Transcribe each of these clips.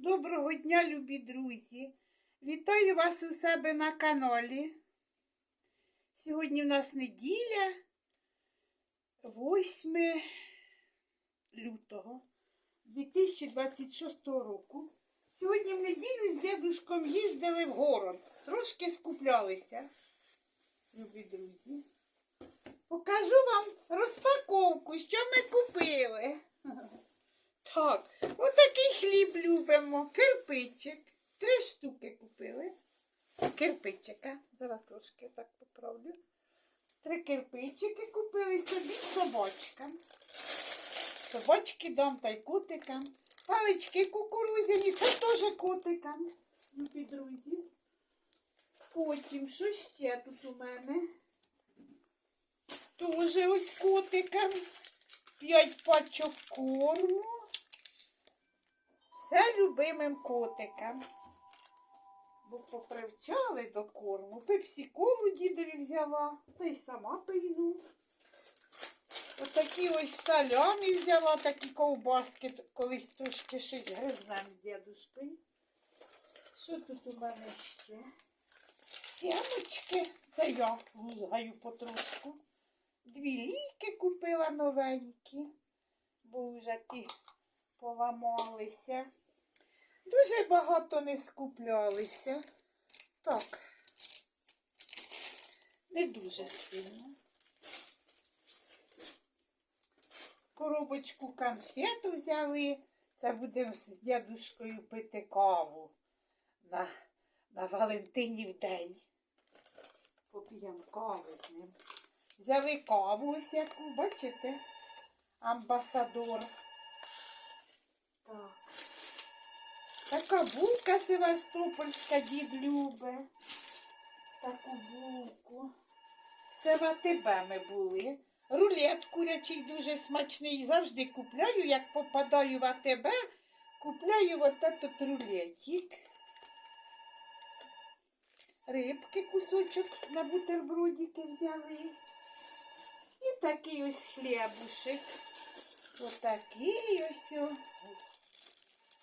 Доброго дня, любі друзі! Вітаю вас у себе на каналі. Сьогодні в нас неділя, 8 лютого 2026 року. Сьогодні в неділю з дідушком їздили в город. Трошки скуплялися, любі друзі. Покажу вам розпаковку, що ми купили. Так, отакий хліб любимо. Кирпичик. Три штуки купили. Кирпичика. Зараз трошки так поправлю. Три кирпичики купили собі собачкам. Собачки дам та й котикам. Палички кукурузяні, це теж котикам. Любі друзі. Потім, що ще тут у мене? Тоже ось котикам. П'ять пачок корму. Все любимим котикам. Бо попривчали до корму. Пепсі-колу дідові взяла, та й сама пийну. Отакі ось салямі взяла, такі ковбаски, колись трошки щось гризнем з дідушкою. Що тут у мене ще? Сімочки. Це я лузгаю потрошку. Дві ліки купила новенькі, бо вже ті поламалися. Дуже багато не скуплялися. Так, не дуже сильно. Коробочку конфет взяли. Це будемо з дядушкою пити каву на, на Валентинів день. Поп'ємо каву з ним. Взяли каву ось яку, бачите? Амбасадор. Так. Така булка Севастопольська дід любить. Таку булку. Це в АТБ ми були. Рулет курячий дуже смачний. Завжди купляю, як попадаю в АТБ, купляю от этот рулетик. Рибки кусочок на бутербродики взяли. І такий ось хлібушек. Отакий ось.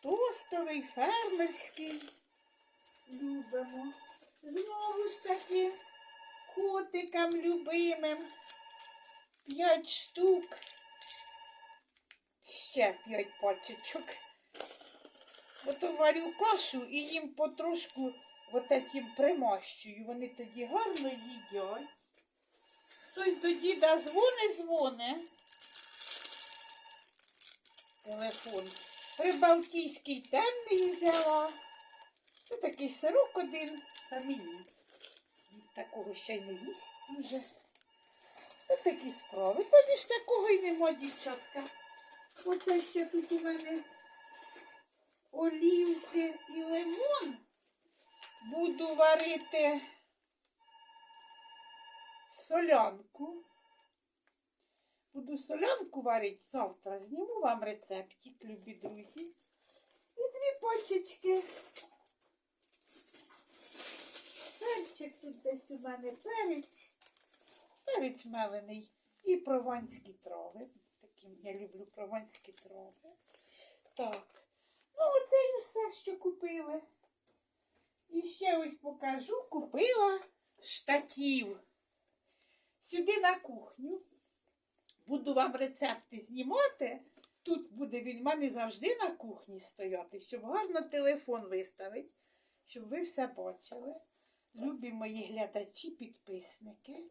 Тостовий, фермерський. Любимо. Знову ж таки котикам любимим. П'ять штук. Ще п'ять пачечок. Ото варю кашу і їм потрошку от таким примащую. Вони тоді гарно їдять. Хтось до діда дзвони, дзвони. Телефон. Прибалтійський темний взяла. Це такий сирок один, та мені. Такого ще й не їсть вже. Ось такі справи. Тобі ж такого й нема, дівчатка. Оце ще тут у мене олівки і лимон. Буду варити солянку. Буду солянку варити завтра. Зніму вам рецептик, любі друзі. І дві пачечки. Перчик тут десь у мене перець. Перець мелений і прованські трави. Такі я люблю прованські трави. Так. Ну, оце і все, що купили. І ще ось покажу, купила штатів. Сюди на кухню. Буду вам рецепти знімати. Тут буде він в мене завжди на кухні стояти, щоб гарно телефон виставити, щоб ви все бачили. Любі мої глядачі, підписники.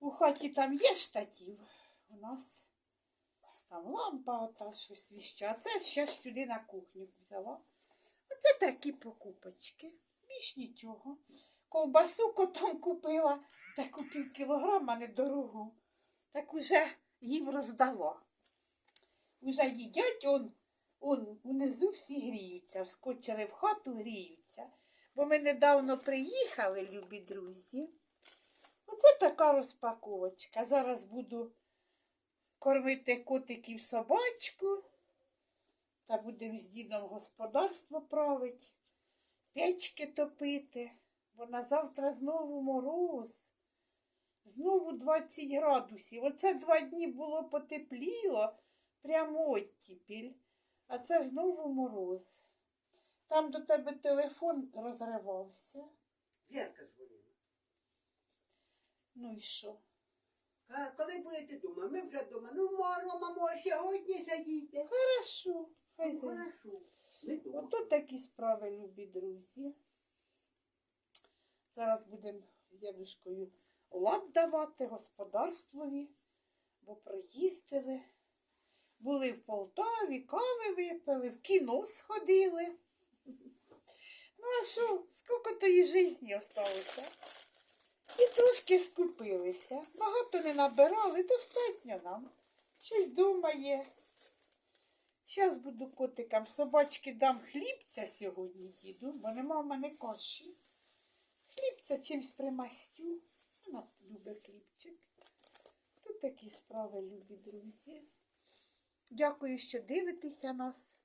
У хаті там є штатів. У нас там лампа ота щось віща. А це ще ж сюди на кухню взяла. Оце такі покупочки. Більш нічого. Ковбасу котом купила, таку пів кілограма недорогу. Так уже їм роздала. Уже їдять, он, он унизу всі гріються, вскочили в хату, гріються. Бо ми недавно приїхали, любі друзі. Оце така розпаковочка. Зараз буду кормити котиків собачку. Та будемо з дідом господарство правити, печки топити, бо на завтра знову мороз. Знову 20 градусів. Оце два дні було потепліло, прямо оттіпіль. А це знову мороз. Там до тебе телефон розривався. Вірка дзвонила. Ну і що? А коли будете вдома? Ми вже вдома. Ну, мо- мамо, сьогодні заїдьте. Хорошо. Хай Ну. Хорошо. Ото такі справи, любі друзі. Зараз будемо з дядушкою лад давати господарствові, бо проїздили. Були в Полтаві, кави випили, в кіно сходили. Ну а що, скільки тої житті осталося? І трошки скупилися. Багато не набирали, достатньо нам. Щось вдома є. Зараз буду котикам собачки дам хлібця сьогодні, діду, бо нема в мене каші. Хлібця чимсь примастю. Вона любить хлібчик. Тут такі справи, любі друзі. Дякую, що дивитеся нас.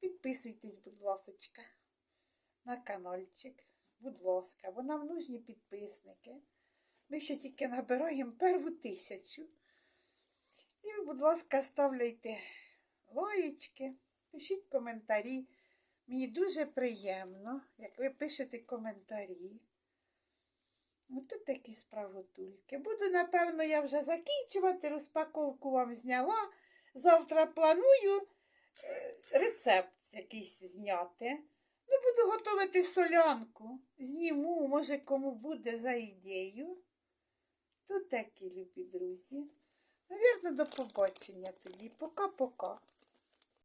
Підписуйтесь, будь ласочка, на каналчик. Будь ласка, бо нам нужні підписники. Ми ще тільки набираємо перву тисячу. І будь ласка, ставляйте лаєчки, пишіть коментарі. Мені дуже приємно, як ви пишете коментарі. Ось такі справотульки. Буду, напевно, я вже закінчувати. Розпаковку вам зняла. Завтра планую е, рецепт якийсь зняти. Ну, буду готувати солянку. Зніму, може, кому буде за ідею. Тут такі любі друзі. Навірно, до побачення тоді. Пока-пока.